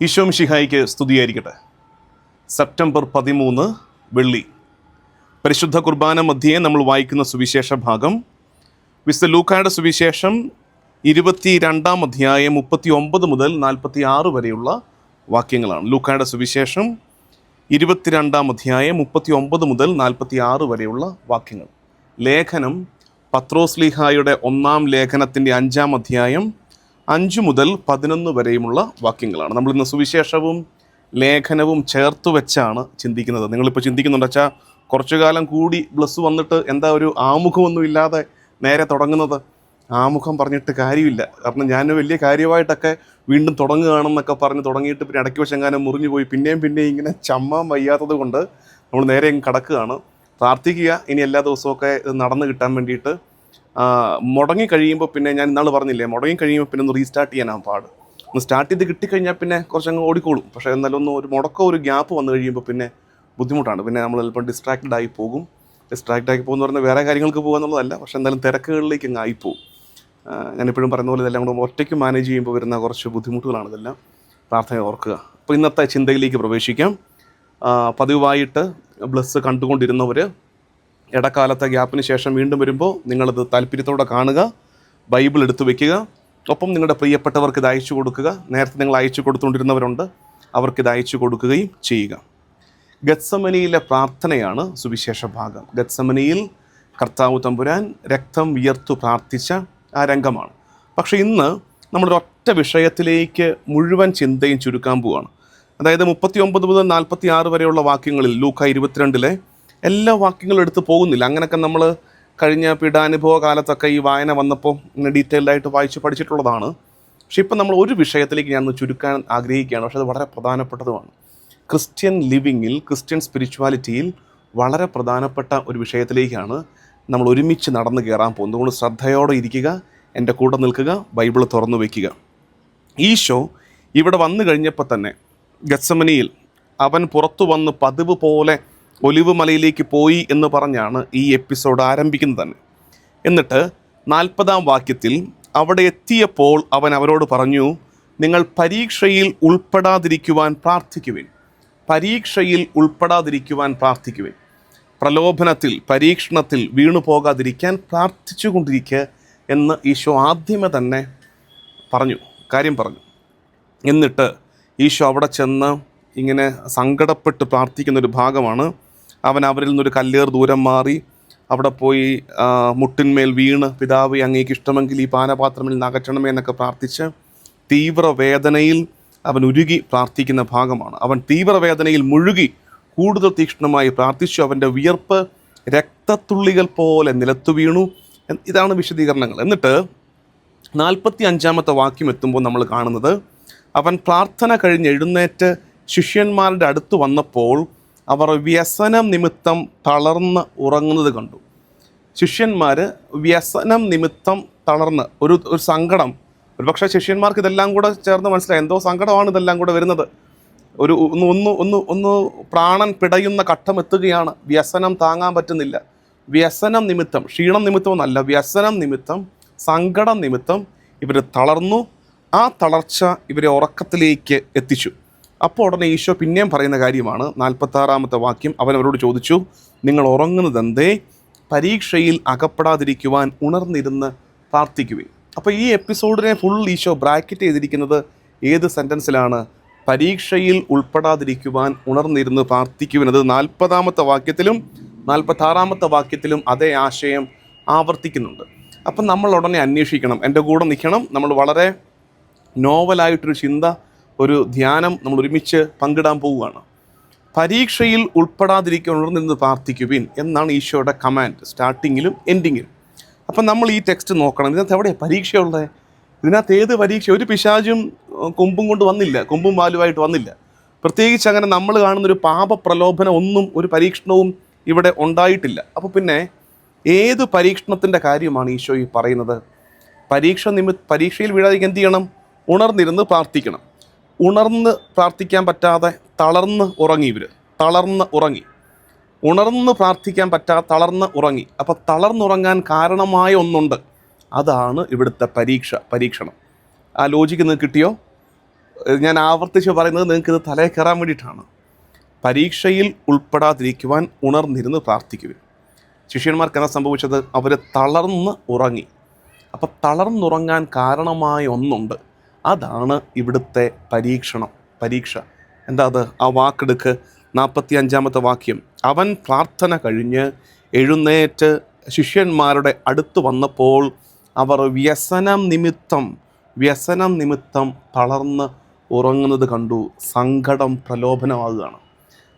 ഈശോ ഷിഹായിക്ക് സ്തുതിയായിരിക്കട്ടെ. സെപ്റ്റംബർ പതിമൂന്ന് വെള്ളി. പരിശുദ്ധ കുർബാന മധ്യേ നമ്മൾ വായിക്കുന്ന സുവിശേഷ ഭാഗം. വിശുദ്ധ ലൂക്കായുടെ സുവിശേഷം ഇരുപത്തി രണ്ടാം അധ്യായം മുപ്പത്തി ഒമ്പത് മുതൽ നാൽപ്പത്തി ആറ് വരെയുള്ള വാക്യങ്ങളാണ്. ലൂക്കായുടെ സുവിശേഷം ഇരുപത്തിരണ്ടാം അധ്യായം മുപ്പത്തി ഒമ്പത് മുതൽ നാൽപ്പത്തി ആറ് വരെയുള്ള വാക്യങ്ങൾ. ലേഖനം പത്രോസ്ലിഹായുടെ ഒന്നാം ലേഖനത്തിന്റെ അഞ്ചാം അധ്യായം അഞ്ച് മുതൽ പതിനൊന്ന് വരെയുമുള്ള വാക്യങ്ങളാണ്. നമ്മൾ ഇന്ന് സുവിശേഷവും ലേഖനവും ചേർത്ത് വെച്ചാണ് ചിന്തിക്കുന്നത്. നിങ്ങളിപ്പോൾ ചിന്തിക്കുന്നുണ്ട് വെച്ചാൽ കുറച്ചു കാലം കൂടി ബ്ലസ് വന്നിട്ട് എന്താ ഒരു ആമുഖമൊന്നും ഇല്ലാതെ നേരെ തുടങ്ങുന്നത്? ആമുഖം പറഞ്ഞിട്ട് കാര്യമില്ല. കാരണം ഞാൻ വലിയ കാര്യമായിട്ടൊക്കെ വീണ്ടും തുടങ്ങുകയാണെന്നൊക്കെ പറഞ്ഞ് തുടങ്ങിയിട്ട് പിന്നെ ഇടയ്ക്ക് വശങ്ങാനും മുറിഞ്ഞു പോയി. പിന്നെയും പിന്നെയും ഇങ്ങനെ ചമ്മാൻ വയ്യാത്തത് കൊണ്ട് നമ്മൾ നേരെ കടക്കുകയാണ്. പ്രാർത്ഥിക്കുക. ഇനി എല്ലാ ദിവസമൊക്കെ നടന്നു കിട്ടാൻ വേണ്ടിയിട്ട് മുടങ്ങി കഴിയുമ്പോൾ പിന്നെ ഞാൻ ഇന്നാൾ പറഞ്ഞില്ലേ മുടങ്ങി കഴിയുമ്പോൾ പിന്നെ ഒന്ന് റീസ്റ്റാർട്ട് ചെയ്യാനാണ് പാട്. ഒന്ന് സ്റ്റാർട്ട് ചെയ്ത് കിട്ടിക്കഴിഞ്ഞാൽ പിന്നെ കുറച്ചങ്ങ് ഓടിക്കോളും. പക്ഷേ എന്നാലും ഒന്ന് ഒരു മുടക്കോ ഒരു ഗ്യാപ്പ് വന്നു കഴിയുമ്പോൾ പിന്നെ ബുദ്ധിമുട്ടാണ്. പിന്നെ നമ്മൾ ചിലപ്പോൾ ഡിസ്ട്രാക്റ്റഡ് ആയി പോകും. ഡിസ്ട്രാക്റ്റ് ആയി പോകുന്ന പറഞ്ഞാൽ വേറെ കാര്യങ്ങൾക്ക് പോകുക എന്നുള്ളതല്ല. പക്ഷേ എന്തായാലും തിരക്കുകളിലേക്ക് അങ്ങ് ആയിപ്പോവും. ഞാനിപ്പോഴും പറയുന്ന പോലെ ഇതെല്ലാം കൂടെ ഒറ്റയ്ക്ക് മാനേജ് ചെയ്യുമ്പോൾ വരുന്ന കുറച്ച് ബുദ്ധിമുട്ടുകളാണ് ഇതെല്ലാം. പ്രാർത്ഥന ഓർക്കുക. അപ്പോൾ ഇന്നത്തെ ചിന്തയിലേക്ക് പ്രവേശിക്കാം. പതിവായിട്ട് ബ്ലസ് കണ്ടുകൊണ്ടിരുന്നവർ ഇടക്കാലത്തെ ഗ്യാപ്പിന് ശേഷം വീണ്ടും വരുമ്പോൾ നിങ്ങളത് താല്പര്യത്തോടെ കാണുക ബൈബിൾ എടുത്തു വയ്ക്കുക ഒപ്പം നിങ്ങളുടെ പ്രിയപ്പെട്ടവർക്ക് ഇത് അയച്ചു കൊടുക്കുക. നേരത്തെ നിങ്ങൾ അയച്ചു കൊടുത്തുകൊണ്ടിരുന്നവരുണ്ട്. അവർക്ക് ഇത് അയച്ചു കൊടുക്കുകയും ചെയ്യുക. ഗത്സമനിയിലെ പ്രാർത്ഥനയാണ് സുവിശേഷ ഭാഗം. ഗത്സമനിയിൽ കർത്താവ് തമ്പുരാൻ രക്തം വിയർത്തു പ്രാർത്ഥിച്ച ആ രംഗമാണ്. പക്ഷേ ഇന്ന് നമ്മളൊരൊറ്റ വിഷയത്തിലേക്ക് മുഴുവൻ ചിന്തയും ചുരുക്കാൻ പോവുകയാണ് അതായത് മുപ്പത്തി ഒമ്പത് മുതൽ നാൽപ്പത്തി ആറ് വരെയുള്ള വാക്യങ്ങളിൽ ലൂക്ക ഇരുപത്തിരണ്ടിലെ എല്ലാ വാക്യങ്ങളും എടുത്ത് പോകുന്നില്ല. അങ്ങനെയൊക്കെ നമ്മൾ കഴിഞ്ഞ പീഡാനുഭവ കാലത്തൊക്കെ ഈ വായന വന്നപ്പോൾ ഇങ്ങനെ ഡീറ്റെയിൽഡ് ആയിട്ട് വായിച്ച് പഠിച്ചിട്ടുള്ളതാണ്. പക്ഷേ ഇപ്പം നമ്മൾ ഒരു വിഷയത്തിലേക്ക് ഞാൻ ചുരുക്കാൻ ആഗ്രഹിക്കുകയാണ്. പക്ഷേ അത് വളരെ പ്രധാനപ്പെട്ടതുമാണ്. ക്രിസ്ത്യൻ ലിവിങ്ങിൽ ക്രിസ്ത്യൻ സ്പിരിച്വാലിറ്റിയിൽ വളരെ പ്രധാനപ്പെട്ട ഒരു വിഷയത്തിലേക്കാണ് നമ്മൾ ഒരുമിച്ച് നടന്നു കയറാൻ പോകുന്നത്. അതുകൊണ്ട് ശ്രദ്ധയോടെ ഇരിക്കുക എന്റെ കൂടെ നിൽക്കുക ബൈബിൾ തുറന്നു വയ്ക്കുക ഈശോ ഇവിടെ വന്നു കഴിഞ്ഞപ്പോൾ തന്നെ ഗസമനിയിൽ അവൻ പുറത്തു വന്ന് പതിവ് പോലെ ഒലിവ് മലയിലേക്ക് പോയി എന്ന് പറഞ്ഞാണ് ഈ എപ്പിസോഡ് ആരംഭിക്കുന്നത് തന്നെ. എന്നിട്ട് നാൽപ്പതാം വാക്യത്തിൽ അവിടെ എത്തിയപ്പോൾ അവൻ അവരോട് പറഞ്ഞു നിങ്ങൾ പരീക്ഷയിൽ ഉൾപ്പെടാതിരിക്കുവാൻ പ്രാർത്ഥിക്കുവിൻ. പരീക്ഷയിൽ ഉൾപ്പെടാതിരിക്കുവാൻ പ്രാർത്ഥിക്കുവിൻ. പ്രലോഭനത്തിൽ പരീക്ഷണത്തിൽ വീണു പോകാതിരിക്കാൻ പ്രാർത്ഥിച്ചുകൊണ്ടിരിക്കുക എന്ന് ഈശോ ആദ്യമേ തന്നെ പറഞ്ഞു കാര്യം പറഞ്ഞു. എന്നിട്ട് ഈശോ അവിടെ ചെന്ന് ഇങ്ങനെ സങ്കടപ്പെട്ട് പ്രാർത്ഥിക്കുന്ന ഒരു ഭാഗമാണ് അവൻ അവരിൽ നിന്നൊരു കല്ലേർ ദൂരം മാറി അവിടെ പോയി മുട്ടിന്മേൽ വീണ് പിതാവ് അങ്ങേക്ക് ഇഷ്ടമെങ്കിൽ ഈ പാനപാത്രമിൽ നിന്ന് അകറ്റണമേ എന്നൊക്കെ പ്രാർത്ഥിച്ച് തീവ്രവേദനയിൽ അവൻ ഉരുകി പ്രാർത്ഥിക്കുന്ന ഭാഗമാണ്. അവൻ തീവ്രവേദനയിൽ മുഴുകി കൂടുതൽ തീക്ഷ്ണമായി പ്രാർത്ഥിച്ചു. അവന്റെ വിയർപ്പ് രക്തത്തുള്ളികൾ പോലെ നിലത്തു വീണു. ഇതാണ് വിശദീകരണങ്ങൾ. എന്നിട്ട് നാൽപ്പത്തി അഞ്ചാമത്തെ വാക്യം എത്തുമ്പോൾ നമ്മൾ കാണുന്നത് അവൻ പ്രാർത്ഥന കഴിഞ്ഞ് എഴുന്നേറ്റ് ശിഷ്യന്മാരുടെ അടുത്ത് വന്നപ്പോൾ അവർ വ്യസനം നിമിത്തം തളർന്ന് ഉറങ്ങുന്നത് കണ്ടു. ശിഷ്യന്മാർ വ്യസനം നിമിത്തം തളർന്ന് ഒരു ഒരു സങ്കടം. ഒരു പക്ഷേ ശിഷ്യന്മാർക്ക് ഇതെല്ലാം കൂടെ ചേർന്ന് മനസ്സിലായി. എന്തോ സങ്കടമാണ് ഇതെല്ലാം കൂടെ വരുന്നത്. ഒരു ഒന്ന് ഒന്ന് ഒന്ന് ഒന്ന് പ്രാണൻ പിടയുന്ന ഘട്ടം എത്തുകയാണ്. വ്യസനം താങ്ങാൻ പറ്റുന്നില്ല. വ്യസനം നിമിത്തം ക്ഷീണം നിമിത്തമൊന്നല്ല. വ്യസനം നിമിത്തം സങ്കടം നിമിത്തം ഇവർ തളർന്നു. ആ തളർച്ച ഇവരെ ഉറക്കത്തിലേക്ക് എത്തിച്ചു. അപ്പോൾ ഉടനെ ഈശോ പിന്നെയും പറയുന്ന കാര്യമാണ് നാൽപ്പത്താറാമത്തെ വാക്യം അവൻ അവരോട് ചോദിച്ചു നിങ്ങൾ ഉറങ്ങുന്നത് എന്തേ പരീക്ഷയിൽ അകപ്പെടാതിരിക്കുവാൻ ഉണർന്നിരുന്ന് പ്രാർത്ഥിക്കുവിൻ. അപ്പോൾ ഈ എപ്പിസോഡിനെ ഫുൾ ഈശോ ബ്രാക്കറ്റ് ചെയ്തിരിക്കുന്നത് ഏത് സെന്റൻസിലാണ്? പരീക്ഷയിൽ ഉൾപ്പെടാതിരിക്കുവാൻ ഉണർന്നിരുന്ന് പ്രാർത്ഥിക്കുവിനത് നാൽപ്പതാമത്തെ വാക്യത്തിലും നാൽപ്പത്താറാമത്തെ വാക്യത്തിലും അതേ ആശയം ആവർത്തിക്കുന്നുണ്ട്. അപ്പം നമ്മൾ ഉടനെ അന്വേഷിക്കണം. എന്റെ കൂടെ നിൽക്കണം. നമ്മൾ വളരെ നോവലായിട്ടൊരു ചിന്ത ഒരു ധ്യാനം നമ്മൾ ഒരുമിച്ച് പങ്കിടാൻ പോവുകയാണ്. പരീക്ഷയിൽ ഉൾപ്പെടാതിരിക്കാൻ ഉണർന്നിരുന്ന് പ്രാർത്ഥിക്കുവിൻ എന്നാണ് ഈശോയുടെ കമാൻഡ് സ്റ്റാർട്ടിങ്ങിലും എൻഡിങ്ങിലും അപ്പം നമ്മൾ ഈ ടെക്സ്റ്റ് നോക്കണം. ഇതിനകത്ത് എവിടെയാണ് പരീക്ഷയുള്ളത് ഇതിനകത്ത് ഏത് പരീക്ഷ ഒരു പിശാചും കൊമ്പും കൊണ്ട് വന്നില്ല. കൊമ്പും പാലുമായിട്ട് വന്നില്ല. പ്രത്യേകിച്ച് അങ്ങനെ നമ്മൾ കാണുന്നൊരു പാപപ്രലോഭനം ഒന്നും ഒരു പരീക്ഷണവും ഇവിടെ ഉണ്ടായിട്ടില്ല. അപ്പോൾ പിന്നെ ഏത് പരീക്ഷണത്തിന്റെ കാര്യമാണ് ഈശോ ഈ പറയുന്നത്? പരീക്ഷ നിമി പരീക്ഷയിൽ വീഴാതെ എന്ത് ചെയ്യണം? ഉണർന്നിരുന്ന് പ്രാർത്ഥിക്കണം. ഉണർന്ന് പ്രാർത്ഥിക്കാൻ പറ്റാതെ തളർന്ന് ഉറങ്ങി ഇവർ തളർന്ന് ഉറങ്ങി. ഉണർന്ന് പ്രാർത്ഥിക്കാൻ പറ്റാതെ തളർന്ന് ഉറങ്ങി. അപ്പോൾ തളർന്നുറങ്ങാൻ കാരണമായ ഒന്നുണ്ട്. അതാണ് ഇവിടുത്തെ പരീക്ഷ പരീക്ഷണം. ആ ലോജിക്ക് നിങ്ങൾക്ക് കിട്ടിയോ? ഞാൻ ആവർത്തിച്ച് പറയുന്നത് നിങ്ങൾക്ക് ഇത് തലയിൽ കയറാൻ വേണ്ടിയിട്ടാണ്. പരീക്ഷയിൽ ഉൾപ്പെടാതിരിക്കുവാൻ ഉണർന്നിരുന്ന് പ്രാർത്ഥിക്കുക. ശിഷ്യന്മാർക്ക് എന്താ സംഭവിച്ചത്? അവർ തളർന്ന് ഉറങ്ങി. അപ്പം തളർന്നുറങ്ങാൻ കാരണമായ ഒന്നുണ്ട്. അതാണ് ഇവിടുത്തെ പരീക്ഷണം പരീക്ഷ. എന്താ അത്? ആ വാക്കെടുക്ക് നാൽപ്പത്തി അഞ്ചാമത്തെ വാക്യം. അവൻ പ്രാർത്ഥന കഴിഞ്ഞ് എഴുന്നേറ്റ് ശിഷ്യന്മാരുടെ അടുത്ത് വന്നപ്പോൾ അവർ വ്യസനം നിമിത്തം വ്യസനം നിമിത്തം തളർന്ന് ഉറങ്ങുന്നത് കണ്ടു. സങ്കടം പ്രലോഭനമാകുകയാണ്.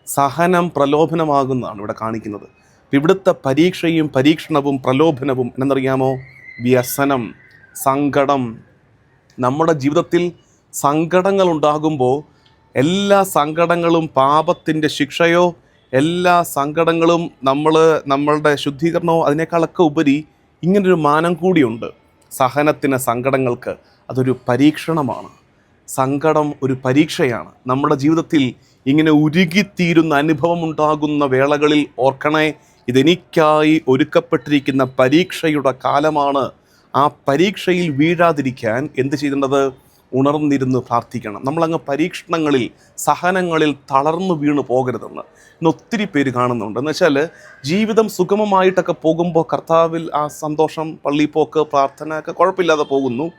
സഹനം പ്രലോഭനമാകുന്നതാണ് ഇവിടെ കാണിക്കുന്നത്. ഇവിടുത്തെ പരീക്ഷയും പരീക്ഷണവും പ്രലോഭനവും എന്നറിയാമോ? വ്യസനം സങ്കടം നമ്മുടെ ജീവിതത്തിൽ സങ്കടങ്ങൾ ഉണ്ടാകുമ്പോൾ എല്ലാ സങ്കടങ്ങളും പാപത്തിന്റെ ശിക്ഷയോ എല്ലാ സങ്കടങ്ങളും നമ്മൾ നമ്മളുടെ ശുദ്ധീകരണമോ അതിനേക്കാളൊക്കെ ഉപരി ഇങ്ങനൊരു മാനം കൂടിയുണ്ട്. സഹനത്തിന് സങ്കടങ്ങൾക്ക് അതൊരു പരീക്ഷണമാണ്. സങ്കടം ഒരു പരീക്ഷയാണ്. നമ്മുടെ ജീവിതത്തിൽ ഇങ്ങനെ ഉരുകിത്തീരുന്ന അനുഭവം ഉണ്ടാകുന്ന വേളകളിൽ ഓർക്കണേ ഇതെനിക്കായി ഒരുക്കപ്പെട്ടിരിക്കുന്ന പരീക്ഷയുടെ കാലമാണ് ആ പരീക്ഷയിൽ വീഴാതിരിക്കാൻ എന്ത് ചെയ്യേണ്ടത്? ഉണർന്നിരുന്ന് പ്രാർത്ഥിക്കണം. നമ്മളങ്ങ് പരീക്ഷണങ്ങളിൽ സഹനങ്ങളിൽ തളർന്നു വീണ് പോകരുതെന്ന് ഇന്ന് ഒത്തിരി പേര് കാണുന്നുണ്ട്. എന്ന് വെച്ചാൽ ജീവിതം സുഗമമായിട്ടൊക്കെ പോകുമ്പോൾ കർത്താവിൽ ആ സന്തോഷം പള്ളിപ്പോക്ക് പ്രാർത്ഥന ഒക്കെ കുഴപ്പമില്ലാതെ പോകുന്നു.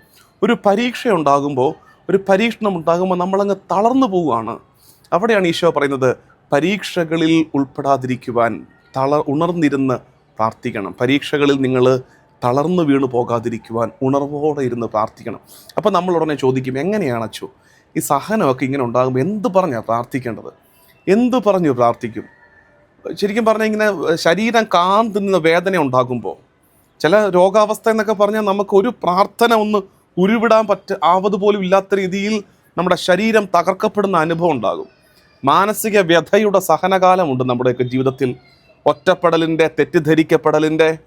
ഒരു പരീക്ഷ ഉണ്ടാകുമ്പോൾ ഒരു പരീക്ഷണം ഉണ്ടാകുമ്പോൾ നമ്മളങ്ങ് തളർന്നു പോവുകയാണ്. അവിടെയാണ് ഈശോ പറയുന്നത് പരീക്ഷകളിൽ ഉൾപ്പെടാതിരിക്കുവാൻ തള ഉണർന്നിരുന്ന് പ്രാർത്ഥിക്കണം. പരീക്ഷകളിൽ നിങ്ങൾ തളർന്നു വീണു പോകാതിരിക്കുവാൻ ഉണർവോടെ ഇരുന്ന് പ്രാർത്ഥിക്കണം. അപ്പോൾ നമ്മൾ ഉടനെ ചോദിക്കും എങ്ങനെയാണ് അച്ചു? ഈ സഹനമൊക്കെ ഇങ്ങനെ ഉണ്ടാകുമ്പോൾ എന്ത് പറഞ്ഞാണ് പ്രാർത്ഥിക്കേണ്ടത്? എന്ത് പറഞ്ഞു പ്രാർത്ഥിക്കും? ശരിക്കും പറഞ്ഞാൽ ഇങ്ങനെ ശരീരം കാന്തുന്ന വേദന ഉണ്ടാകുമ്പോൾ ചില രോഗാവസ്ഥ എന്നൊക്കെ പറഞ്ഞാൽ നമുക്ക് ഒരു പ്രാർത്ഥന ഒന്ന് ഉരുവിടാൻ പറ്റ ആവത് പോലും ഇല്ലാത്ത രീതിയിൽ നമ്മുടെ ശരീരം തകർക്കപ്പെടുന്ന അനുഭവം ഉണ്ടാകും. മാനസിക വ്യഥയുടെ സഹനകാലമുണ്ട് നമ്മുടെയൊക്കെ ജീവിതത്തിൽ. ഒറ്റപ്പെടലിന്റെ തെറ്റിദ്ധരിക്കപ്പെടലിന്റെ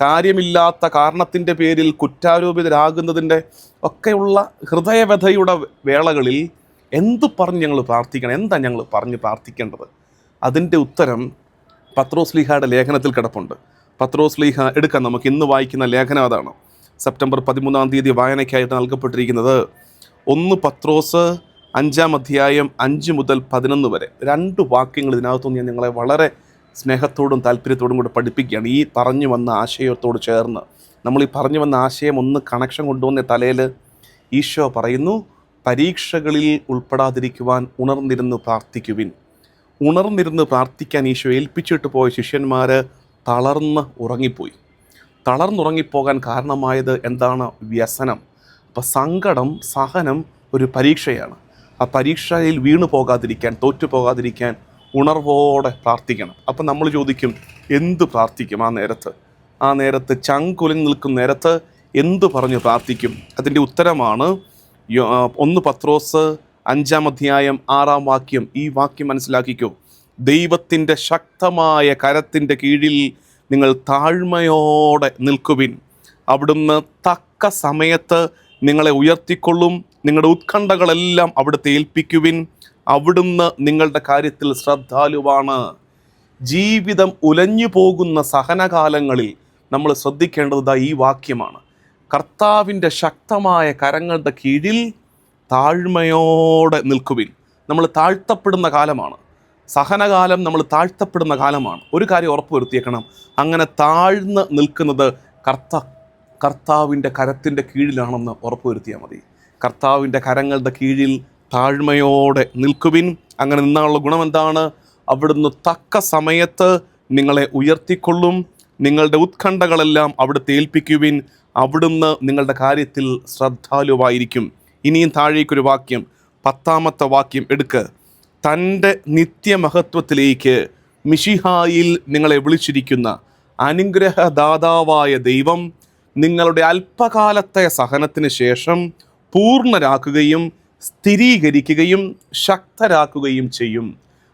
കാര്യമില്ലാത്ത കാരണത്തിന്റെ പേരിൽ കുറ്റാരോപിതരാകുന്നതിന്റെ ഒക്കെയുള്ള ഹൃദയവ്യഥയുടെ വേളകളിൽ എന്തു പറഞ്ഞ് ഞങ്ങൾ പ്രാർത്ഥിക്കണം? എന്താ ഞങ്ങൾ പറഞ്ഞ് പ്രാർത്ഥിക്കേണ്ടത്? അതിന്റെ ഉത്തരം പത്രോസ്ലീഹയുടെ ലേഖനത്തിൽ കിടപ്പുണ്ട്. പത്രോസ്ലീഹ എടുക്കാം നമുക്ക്. ഇന്ന് വായിക്കുന്ന ലേഖനം അതാണ്. സെപ്റ്റംബർ പതിമൂന്നാം തീയതി വായനയ്ക്കായിട്ട് നൽകപ്പെട്ടിരിക്കുന്നത് ഒന്ന് പത്രോസ് അഞ്ചാം അധ്യായം അഞ്ച് മുതൽ പതിനൊന്ന് വരെ. രണ്ട് വാക്യങ്ങൾ ഇതിനകത്തുനിന്ന് ഞാൻ നിങ്ങളെ വളരെ സ്നേഹത്തോടും താല്പര്യത്തോടും കൂടെ പഠിപ്പിക്കുകയാണ്. ഈ പറഞ്ഞു വന്ന ആശയത്തോട് ചേർന്ന് നമ്മൾ ഈ പറഞ്ഞു വന്ന ആശയം ഒന്ന് കണക്ഷൻ കൊണ്ടുവന്ന തലയിൽ ഈശോ പറയുന്നു പരീക്ഷകളിൽ ഉൾപ്പെടാതിരിക്കുവാൻ ഉണർന്നിരുന്ന് പ്രാർത്ഥിക്കുവിൻ. ഉണർന്നിരുന്ന് പ്രാർത്ഥിക്കാൻ ഈശോ ഏൽപ്പിച്ചിട്ട് പോയ ശിഷ്യന്മാർ തളർന്ന് ഉറങ്ങിപ്പോയി. തളർന്നുറങ്ങിപ്പോകാൻ കാരണമായത് എന്താണ്? വ്യസനം. അപ്പം സങ്കടം സഹനം ഒരു പരീക്ഷയാണ്. ആ പരീക്ഷയിൽ വീണു പോകാതിരിക്കാൻ തോറ്റു പോകാതിരിക്കാൻ ഉണർവോടെ പ്രാർത്ഥിക്കണം. അപ്പം നമ്മൾ ചോദിക്കും എന്ത് പ്രാർത്ഥിക്കും ആ നേരത്ത്? ആ നേരത്ത് ചങ്കുലങ്ങി നിൽക്കുന്ന നേരത്ത് എന്ത് പറഞ്ഞ് പ്രാർത്ഥിക്കും? അതിന്റെ ഉത്തരമാണ് ഒന്ന് പത്രോസ് അഞ്ചാം അധ്യായം ആറാം വാക്യം. ഈ വാക്യം മനസ്സിലാക്കിക്കോ. ദൈവത്തിന്റെ ശക്തമായ കരത്തിന്റെ കീഴിൽ നിങ്ങൾ താഴ്മയോടെ നിൽക്കുവിൻ. അവിടുന്ന് തക്ക സമയത്ത് നിങ്ങളെ ഉയർത്തിക്കൊള്ളും. നിങ്ങളുടെ ഉത്കണ്ഠകളെല്ലാം അവിടുത്തെ ഏൽപ്പിക്കുവിൻ. അവിടുന്ന് നിങ്ങളുടെ കാര്യത്തിൽ ശ്രദ്ധാലുവാണ്. ജീവിതം ഉലഞ്ഞു പോകുന്ന സഹനകാലങ്ങളിൽ നമ്മൾ ശ്രദ്ധിക്കേണ്ടത് ഈ വാക്യമാണ്. കർത്താവിന്റെ ശക്തമായ കരങ്ങളുടെ കീഴിൽ താഴ്മയോടെ നിൽക്കുവിൻ. നമ്മൾ താഴ്ത്തപ്പെടുന്ന കാലമാണ്. സഹനകാലം നമ്മൾ താഴ്ത്തപ്പെടുന്ന കാലമാണ്. ഒരു കാര്യം ഉറപ്പ് വരുത്തിയേക്കണം അങ്ങനെ താഴ്ന്ന് നിൽക്കുന്നത് കർത്ത കർത്താവിന്റെ കരത്തിന്റെ കീഴിലാണെന്ന് ഉറപ്പ് വരുത്തിയാൽ മതി. കർത്താവിന്റെ കരങ്ങളുടെ കീഴിൽ താഴ്മയോടെ നിൽക്കുവിൻ. അങ്ങനെ നിന്നാനുള്ള ഗുണം എന്താണ് അവിടുന്ന് തക്ക സമയത്ത് നിങ്ങളെ ഉയർത്തിക്കൊള്ളും. നിങ്ങളുടെ ഉത്കണ്ഠകളെല്ലാം അവിടുത്തെ ഏൽപ്പിക്കുവിൻ. അവിടുന്ന് നിങ്ങളുടെ കാര്യത്തിൽ ശ്രദ്ധാലുവായിരിക്കും. ഇനിയും താഴേക്കൊരു വാക്യം പത്താമത്തെ വാക്യം എടുക്ക്. തന്റെ നിത്യമഹത്വത്തിലേക്ക് മിഷിഹായിൽ നിങ്ങളെ വിളിച്ചിരിക്കുന്ന അനുഗ്രഹദാതാവായ ദൈവം നിങ്ങളുടെ അല്പകാലത്തെ സഹനത്തിന് ശേഷം പൂർണരാക്കുകയും സ്ഥിരീകരിക്കുകയും ശക്തരാക്കുകയും ചെയ്യും.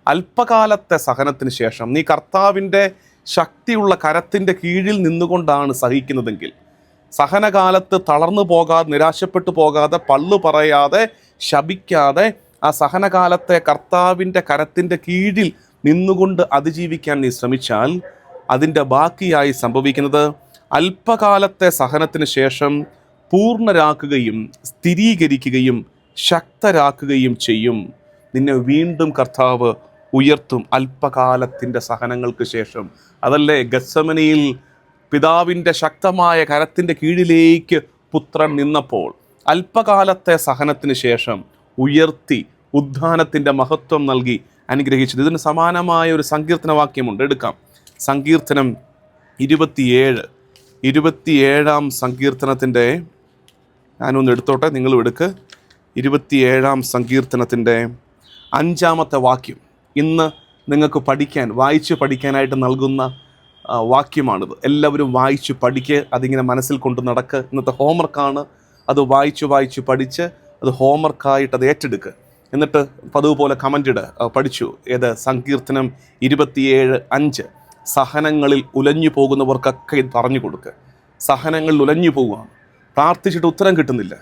അല്പകാലത്തെ സഹനത്തിന് ശേഷം നീ കർത്താവിന്റെ ശക്തിയുള്ള കരത്തിന്റെ കീഴിൽ നിന്നുകൊണ്ടാണ് സഹിക്കുന്നതെങ്കിൽ സഹനകാലത്ത് തളർന്നു പോകാതെ നിരാശപ്പെട്ടു പോകാതെ പള്ളു പറയാതെ ശപിക്കാതെ ആ സഹനകാലത്തെ കർത്താവിന്റെ കരത്തിന്റെ കീഴിൽ നിന്നുകൊണ്ട് അതിജീവിക്കാൻ നീ ശ്രമിച്ചാൽ അതിന്റെ ബാക്കിയായി സംഭവിക്കുന്നത് അല്പകാലത്തെ സഹനത്തിന് ശേഷം പൂർണരാക്കുകയും സ്ഥിരീകരിക്കുകയും ശക്തരാക്കുകയും ചെയ്യും. നിന്നെ വീണ്ടും കർത്താവ് ഉയർത്തും അല്പകാലത്തിന്റെ സഹനങ്ങൾക്ക് ശേഷം. അതല്ലേ ഗസമനിയിൽ പിതാവിന്റെ ശക്തമായ കരത്തിന്റെ കീഴിലേക്ക് പുത്രൻ നിന്നപ്പോൾ അല്പകാലത്തെ സഹനത്തിന് ശേഷം ഉയർത്തി ഉദ്ധാനത്തിന്റെ മഹത്വം നൽകി അനുഗ്രഹിച്ചത് ഇതിന് സമാനമായ ഒരു സങ്കീർത്തനവാക്യമുണ്ട്. എടുക്കാം. സങ്കീർത്തനം ഇരുപത്തിയേഴ്. ഇരുപത്തിയേഴാം സങ്കീർത്തനത്തിന്റെ ഞാനൊന്ന് എടുത്തോട്ടെ നിങ്ങളും എടുക്ക്. ഇരുപത്തിയേഴാം സങ്കീർത്തനത്തിന്റെ അഞ്ചാമത്തെ വാക്യം. ഇന്ന് നിങ്ങൾക്ക് പഠിക്കാൻ വായിച്ച് പഠിക്കാനായിട്ട് നൽകുന്ന വാക്യമാണിത്. എല്ലാവരും വായിച്ച് പഠിക്ക്. അതിങ്ങനെ മനസ്സിൽ കൊണ്ട് നടക്ക്. ഇന്നത്തെ ഹോംവർക്കാണ്. അത് വായിച്ച് വായിച്ച് പഠിച്ച് അത് ഹോംവർക്കായിട്ട് അത് ഏറ്റെടുക്കുക എന്നിട്ട് പതിവ് പോലെ കമന്റ് ഇട്. പഠിച്ചു. ഏത്? സങ്കീർത്തനം ഇരുപത്തിയേഴ് അഞ്ച്. സഹനങ്ങളിൽ ഉലഞ്ഞു പോകുന്നവർക്കൊക്കെ ഇത് പറഞ്ഞു കൊടുക്കുക സഹനങ്ങളിൽ ഉലഞ്ഞു പോവുകയാണ്. പ്രാർത്ഥിച്ചിട്ട് ഉത്തരം കിട്ടുന്നില്ല.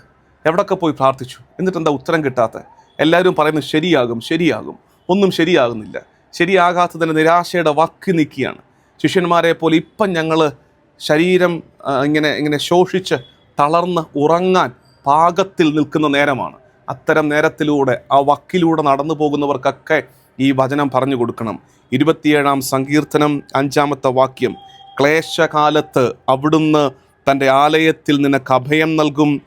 എവിടൊക്കെ പോയി പ്രാർത്ഥിച്ചു? എന്നിട്ട് എന്താ ഉത്തരം കിട്ടാത്ത? എല്ലാവരും പറയുന്നത് ശരിയാകും ശരിയാകും. ഒന്നും ശരിയാകുന്നില്ല. ശരിയാകാത്തതിന് നിരാശയുടെ വക്കി നിൽക്കുകയാണ്. ശിഷ്യന്മാരെ പോലെ ഇപ്പം ഞങ്ങൾ ശരീരം ഇങ്ങനെ ഇങ്ങനെ ശോഷിച്ച് തളർന്ന് ഉറങ്ങാൻ പാകത്തിൽ നിൽക്കുന്ന നേരമാണ്. അത്തരം നേരത്തിലൂടെ ആ വക്കിലൂടെ നടന്നു പോകുന്നവർക്കൊക്കെ ഈ വചനം പറഞ്ഞു കൊടുക്കണം. ഇരുപത്തിയേഴാം സങ്കീർത്തനം അഞ്ചാമത്തെ വാക്യം. ക്ലേശകാലത്ത് അവിടുന്ന് തന്റെ ആലയത്തിൽ നിനക്ക് അഭയം നൽകും.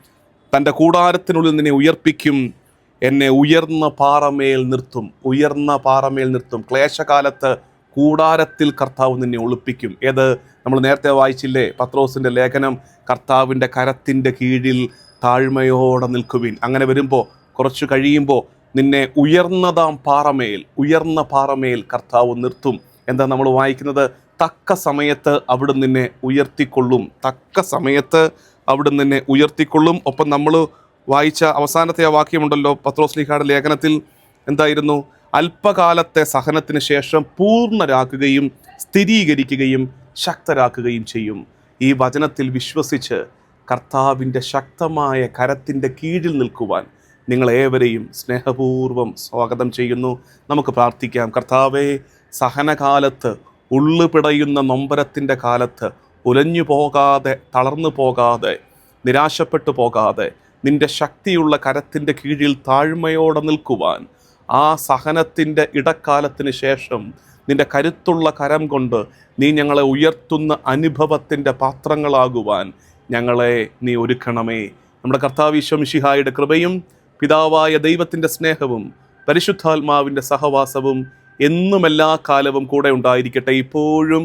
തന്റെ കൂടാരത്തിനുള്ളിൽ നിന്നെ ഉയർപ്പിക്കും. എന്നെ ഉയർന്ന പാറമേൽ നിർത്തും. ഉയർന്ന പാറമേൽ നിർത്തും. ക്ലേശകാലത്ത് കൂടാരത്തിൽ കർത്താവ് നിന്നെ ഒളിപ്പിക്കും. ഏത്? നമ്മൾ നേരത്തെ വായിച്ചില്ലേ? പത്രോസിന്റെ ലേഖനം കർത്താവിന്റെ കരത്തിന്റെ കീഴിൽ താഴ്മയോടെ നിൽക്കുവിൻ. അങ്ങനെ വരുമ്പോൾ കുറച്ച് കഴിയുമ്പോൾ നിന്നെ ഉയർന്നതാം പാറമേൽ ഉയർന്ന പാറമേൽ കർത്താവ് നിർത്തും. എന്താ നമ്മൾ വായിക്കുന്നത്? തക്ക സമയത്ത് അവിടെ നിന്നെ ഉയർത്തിക്കൊള്ളും. തക്ക സമയത്ത് അവിടെ നിന്നെ ഉയർത്തിക്കൊള്ളും. ഒപ്പം നമ്മൾ വായിച്ച അവസാനത്തെ ആ വാക്യമുണ്ടല്ലോ പത്രോസ്ലിഹായുടെ ലേഖനത്തിൽ എന്തായിരുന്നു? അല്പകാലത്തെ സഹനത്തിന് ശേഷം പൂർണരാക്കുകയും സ്ഥിരീകരിക്കുകയും ശക്തരാക്കുകയും ചെയ്യും. ഈ വചനത്തിൽ വിശ്വസിച്ച് കർത്താവിന്റെ ശക്തമായ കരത്തിന്റെ കീഴിൽ നിൽക്കുവാൻ നിങ്ങളേവരെയും സ്നേഹപൂർവം സ്വാഗതം ചെയ്യുന്നു. നമുക്ക് പ്രാർത്ഥിക്കാം. കർത്താവെ സഹനകാലത്ത് ഉള്ളുപിടയുന്ന നൊമ്പരത്തിന്റെ കാലത്ത് ഉലഞ്ഞു പോകാതെ തളർന്നു പോകാതെ നിരാശപ്പെട്ടു പോകാതെ നിന്റെ ശക്തിയുള്ള കരത്തിന്റെ കീഴിൽ താഴ്മയോടെ നിൽക്കുവാൻ ആ സഹനത്തിന്റെ ഇടക്കാലത്തിന് ശേഷം നിന്റെ കരുത്തുള്ള കരം കൊണ്ട് നീ ഞങ്ങളെ ഉയർത്തുന്ന അനുഭവത്തിന്റെ പാത്രങ്ങളാകുവാൻ ഞങ്ങളെ നീ ഒരുക്കണമേ. നമ്മുടെ കർത്താവ് ഈശ്വമിഷിഹായുടെ കൃപയും പിതാവായ ദൈവത്തിന്റെ സ്നേഹവും പരിശുദ്ധാത്മാവിന്റെ സഹവാസവും എന്നും എല്ലാ കാലവും കൂടെ ഉണ്ടായിരിക്കട്ടെ. ഇപ്പോഴും